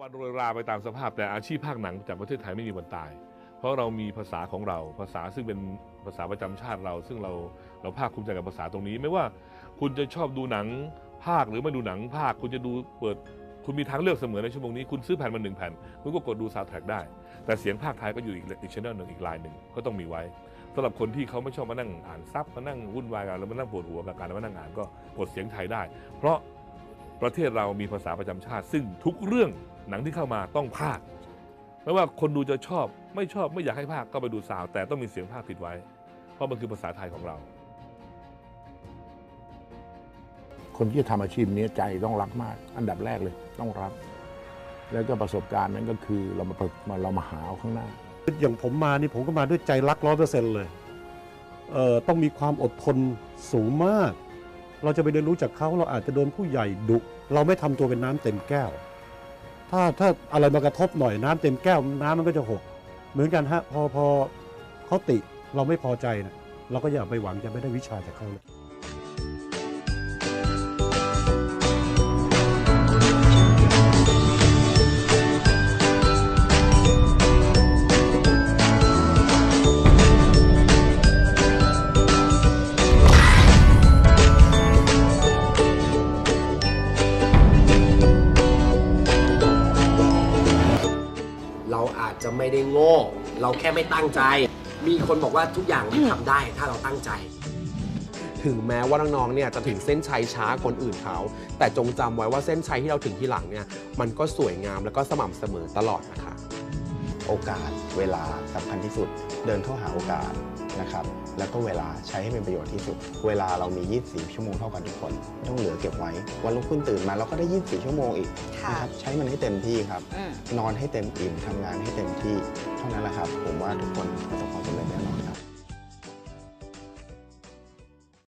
วันโดยราไปตามสภาพแต่อาชีพภาคหนังจากประเทศไทยไม่มีวันตาย เพราะเรามีภาษาของเราภาษาซึ่งเป็นภาษาประจำชาติเรา ซึ่งเราเราภาคภูมิใจกับภาษาตรงนี้ ไม่ว่าคุณจะชอบดูหนังภาคหรือไม่ดูหนังภาค คุณจะดูเปิดคุณมีทางเลือกเสมอในชั่วโมงนี้คุณซื้อแผ่นมาหนึ่งแผ่น คุณก็กดดูซาวด์แทร็กได้ แต่เสียงภาคไทยก็อยู่อีกอีกช่องหนึ่งอีกไลน์หนึ่งก็ต้องมีไว้สำหรับคนที่เขาไม่ชอบมานั่งอ่านซับมานั่งวุ่นวายกันแล้วมานั่งปวดหัวกับการมานั่งอ่านก็กดเสียงไทยได้ เพราะประเทศเรามีภาษาประจำชาติ ซึ่งทุกเรื่อง หนังที่เข้ามาต้องภาคไม่ว่าคนดูจะชอบ ไม่ชอบไม่อยากให้ภาคก็ไปดูซาวด์แต่ต้องมีเสียงภาคติดไว้ เพราะมันคือภาษาไทยของเรา คนที่จะทำอาชีพนี้ใจต้องรักมาก อันดับแรกเลยต้องรัก แล้วก็ประสบการณ์นั้นก็คือเรามาประมาเรามาหาเอาข้างหน้า อย่างผมมานี่ผมก็มาด้วยใจรักร้อยเปอร์เซ็นต์เลยเอ่อต้องมีความอดทนสูงมาก เราจะไปเรียนรู้จากเขาเราอาจจะโดนผู้ใหญ่ดุเราไม่ทำตัวเป็นน้ำเต็มแก้ว ถ้าถ้าอะไรมากระทบหน่อยน้ำเต็มแก้วน้ำมันก็จะหก เหมือนกันฮะพอพอเขาติเราไม่พอใจนะเราก็อย่าไปหวังจะไม่ได้วิชาจากเขาเลย เราอาจจะไม่ได้โง่ เราแค่ไม่ตั้งใจ มีคนบอกว่าทุกอย่างมันทำได้ถ้าเราตั้งใจ ถึงแม้ว่าน้องๆเนี่ยจะถึงเส้นชัยช้าคนอื่นเขา แต่จงจำไว้ว่าเส้นชัยที่เราถึงที่หลังเนี่ยมันก็สวยงามแล้วก็สม่ำเสมอตลอดนะคะ โอกาสเวลาสำคัญที่สุด เดินเข้าหาโอกาสนะครับแล้วก็เวลาใช้ให้เป็นประโยชน์ที่สุด เวลาเรามี 24 ชั่วโมงเท่ากันทุกคน ต้องเหลือเก็บไว้ วันรุ่งขึ้นตื่นมาเราก็ได้ 24 ชั่วโมงอีกค่ะนะครับใช้มันให้เต็มที่ครับอืมนอนให้เต็มอิ่มทำงานให้เต็มที่ เท่านั้นแหละครับ ผมว่าทุกคนประสบความสำเร็จแน่